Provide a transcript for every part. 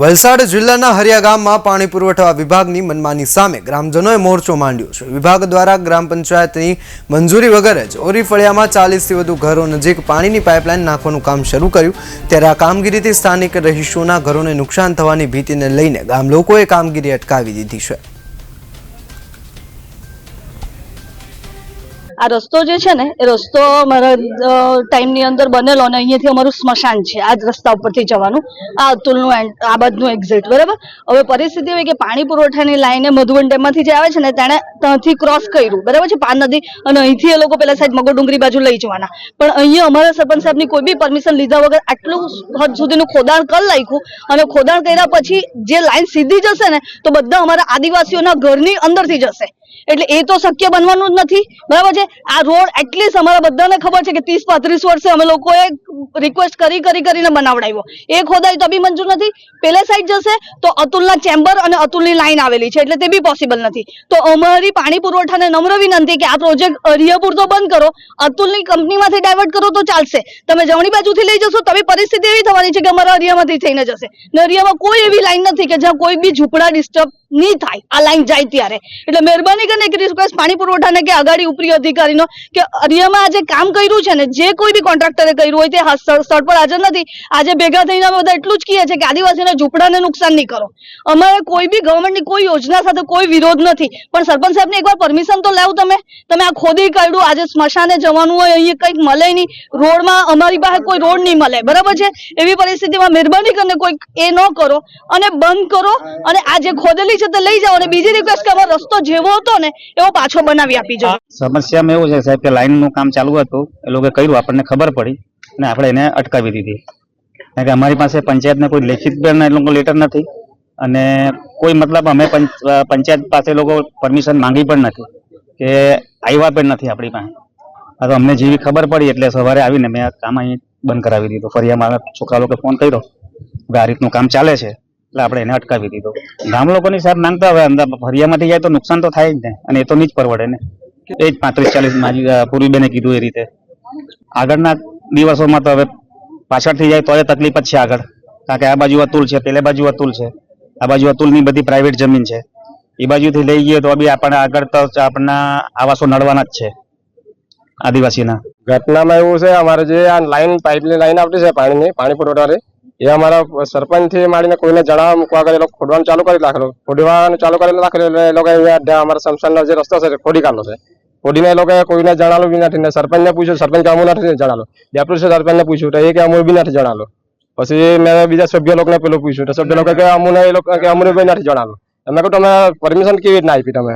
વલસાડ જિલ્લાના હરિયા ગામમાં પાણી પુરવઠા વિભાગની મનમાની સામે ગ્રામજનોએ મોરચો માંડ્યો છે. વિભાગ દ્વારા ગ્રામ પંચાયતની મંજૂરી વગર જ ઓરીફળિયામાં ચાલીસથી વધુ ઘરો નજીક પાણીની પાઇપલાઇન નાખવાનું કામ શરૂ કર્યું. ત્યારે આ કામગીરીથી સ્થાનિક રહીશોના ઘરોને નુકસાન થવાની ભીતિને લઈને ગામ લોકોએ કામગીરી અટકાવી દીધી છે. આ રસ્તો જે છે ને, એ રસ્તો અમારા ટાઈમની અંદર બનેલો અને અહીંયાથી અમારું સ્મશાન છે, આ જ રસ્તા ઉપરથી જવાનું. આ અતુલનું આ બાજુનું એક્ઝિટ બરાબર? હવે પરિસ્થિતિ એવી કે પાણી પુરવઠાની લાઈને મધુવન ડેમમાંથી જે આવે છે ને, તેણે ત્યાંથી ક્રોસ કર્યું, બરાબર છે? પાન નદી, અને અહીંથી એ લોકો પેલા સાઈડ મગો ડુંગરી બાજુ લઈ જવાના. પણ અહીંયા અમારા સરપંચ સાહેબની કોઈ બી પરમિશન લીધા વગર આટલું હદ સુધીનું ખોદાણ કરી નાખ્યું, અને ખોદાણ કર્યા પછી જે લાઈન સીધી જશે ને, તો બધા અમારા આદિવાસીઓના ઘરની અંદરથી જશે. એટલે એ તો શક્ય બનવાનું જ નથી, બરાબર છે? આ રોડ એટલીસ્ટ અમારા બધાને ખબર છે કે ત્રીસ પાંત્રીસ વર્ષે અમે લોકોએ રિક્વેસ્ટ કરી કરી, કરીને બનાવડાવ્યો. એ ખોદાઈ તો બી મંજૂર નથી. પેલે સાઈડ જશે તો અતુલના ચેમ્બર અને અતુલની લાઈન આવેલી છે, એટલે તે બી પોસિબલ નથી. તો અમારી પાણી પુરવઠાને નમ્ર વિનંતી કે આ પ્રોજેક્ટ અરિયાપુર તો બંધ કરો, અતુલની કંપનીમાંથી ડાયવર્ટ કરો તો ચાલશે. તમે જમણી બાજુથી લઈ જશો, તો પરિસ્થિતિ એવી થવાની છે કે અમારા અરિયામાંથી થઈને જશે. ને અરિયામાં કોઈ એવી લાઈન નથી કે જ્યાં કોઈ બી ઝૂંપડા ડિસ્ટર્બ નહીં થાય. આ લાઈન જાય ત્યારે. એટલે મહેરબાની કરીને એક રિક્વેસ્ટ પાણી પુરવઠાને કે આગાડી ઉપરી અધિકારીનો કે અરિયામાં આજે કામ કર્યું છે ને, જે કોઈ બી કોન્ટ્રાક્ટરે કર્યું હોય તે સ્થળ પર હાજર નથી. આજે ભેગા થઈને અમે બધા એટલું જ કહીએ છીએ કે આદિવાસીના ઝૂંપડાને નુકસાન નહીં કરો. અમારે કોઈ બી ગવર્મેન્ટની કોઈ યોજના સાથે કોઈ વિરોધ નથી. પણ સરપંચ સાહેબને એકવાર પરમિશન તો લેવું તમે. તમે આ ખોદી કાઢ્યું, આજે સ્મશાને જવાનું હોય, અહીંયા કંઈક મળે નહીં. રોડમાં અમારી પાસે કોઈ રોડ નહીં મળે. બરાબર છે? એવી પરિસ્થિતિમાં મહેરબાની કરીને કોઈ એ ન કરો અને બંધ કરો અને આ જે ખોદેલી છે તે લઈ જાઓ અને બીજી રિક્વેસ્ટ કે અમારો રસ્તો જેવો હતો ને, એવો પાછો બનાવી આપી જજો સમસ્યામાં એવું છે સાહેબ કે લાઈનનું કામ ચાલુ હતું, એ લોકોએ કર્યું, આપણને ખબર પડી અને આપણે એને અટકાવી દીધી. કારણ કે અમારી પાસે પંચાયતને કોઈ લેખિત પણ એ લોકો લેટર નથી અને કોઈ મતલબ અમે પંચ- પંચાયત પાસે લોકો પરમિશન માંગી પણ નથી કે આવ્યા પણ નથી આપણી પાસે. આ તો અમને જેવી ખબર પડી એટલે સવારે આવીને મેં કામ અહીં બંધ કરાવી દીધું. ફરિયામાં છોકરા લોકો ફોન કર્યો કે આ રીતનું કામ ચાલે છે એટલે આપણે એને અટકાવી દીધું. ગામ લોકોની સાહેબ માંગતા અંદર ફરિયામાંથી જાય તો નુકસાન તો થાય જ ને અને એ તો નહીં જ પરવડે ને. એ જ પાંત્રીસ ચાલીસ મારી પૂરી બેને કીધું એ રીતે. આગળના દિવસોમાં તો હવે પાછળથી જાય તો એ તકલીફ જ છે આગળ. કારણ કે આ બાજુ અતુલ છે, પેલે બાજુ અતુલ છે. આ બાજુ અતુલની બધી પ્રાઇવેટ જમીન છે. એ બાજુથી લઈ ગઈએ તો બી આપણે આગળ તો આપણા આવાસો નડવાના જ છે, આદિવાસીના. ઘટનામાં એવું છે, અમારે જે આ લાઈન પાઇપની લાઈન આવતી છે પાણીની, પાણી પુરવઠાની એ અમારા સરપંચથી માંડીને કોઈને જણાવવા મૂકવા એ લોકો ખોડવાનું ચાલુ કરી રાખેલું ખોડવાનું ચાલુ કરી રાખેલું એટલે એ લોકો અમારા સમસાનનો જે રસ્તો છે ખોડી કાઢલો છે. ખોદીને એ લોકોએ કોઈને જણાવેલું બી નથી ને સરપંચને પૂછ્યું, સરપંચ કે અમું નથી જણાવેલું ડેપ્યુટી સરપંચને પૂછ્યું તો એ કે અમું બી નથી જણાવેલું પછી મેં બીજા સભ્ય લોકોને પેલું પૂછ્યું તો સભ્ય લોકો કે અમુને એ લોકો, કે અમુને બી નથી જણાવેલું તમે કહું તમે પરમિશન કેવી રીતના આપી તમે?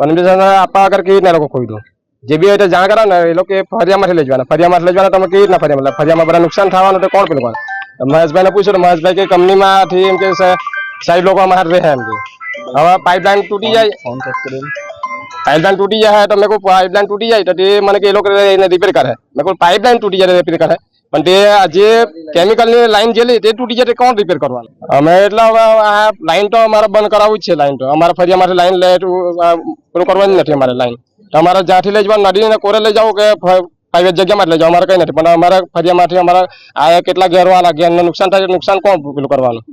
પરમિશન આપવા આગળ કેવી રીતના એ લોકો ખોદ્યું જે બી હોય તે જાણ કરાવો ને, એ લોકો ફરિયામાંથી લઈ જવાના. ફરિયામાંથી લઈ જવાના તમે કેવી રીતના ફરિયા મતલબ ફરિયામાં બધા નુકસાન થવાનું તો કોણ પેલું કરે? મહેશભાઈને પૂછ્યું તો મહેશભાઈ કે કંપનીમાંથી એમ કે સાઈડ લોકો અમારા રહે એમ કે. હવે પાઇપલાઇન તૂટી જાય. પાઇપલાઇન તૂટી જાય તો મેં કહું પાઇપલાઇન તૂટી જાય તો તે મને કે એ લોકો એને રિપેર કરે મેં કહું પાઇપલાઇન તૂટી જાય રિપેર કરે પણ તે આ જે કેમિકલની લાઈન જે લી તે તૂટી જાય તે કોણ રિપેર કરવાનું અમે એટલે હવે આ લાઈન તો અમારે બંધ કરાવવું જ છે લાઈન તો અમારા ફરિયામાંથી લાઈન લે પેલું કરવાની નથી અમારે લાઈન તો અમારે જ્યાંથી લઈ જવાનું નદીને કોરે લઈ જાવ કે પ્રાઇવેટ જગ્યામાં જ લઈ જાવ અમારે કઈ નથી પણ અમારા ફરિયામાંથી અમારા આ કેટલા ઘેરો આલા ઘેરને નુકસાન થાય તો નુકસાન કોણ પેલું કરવાનું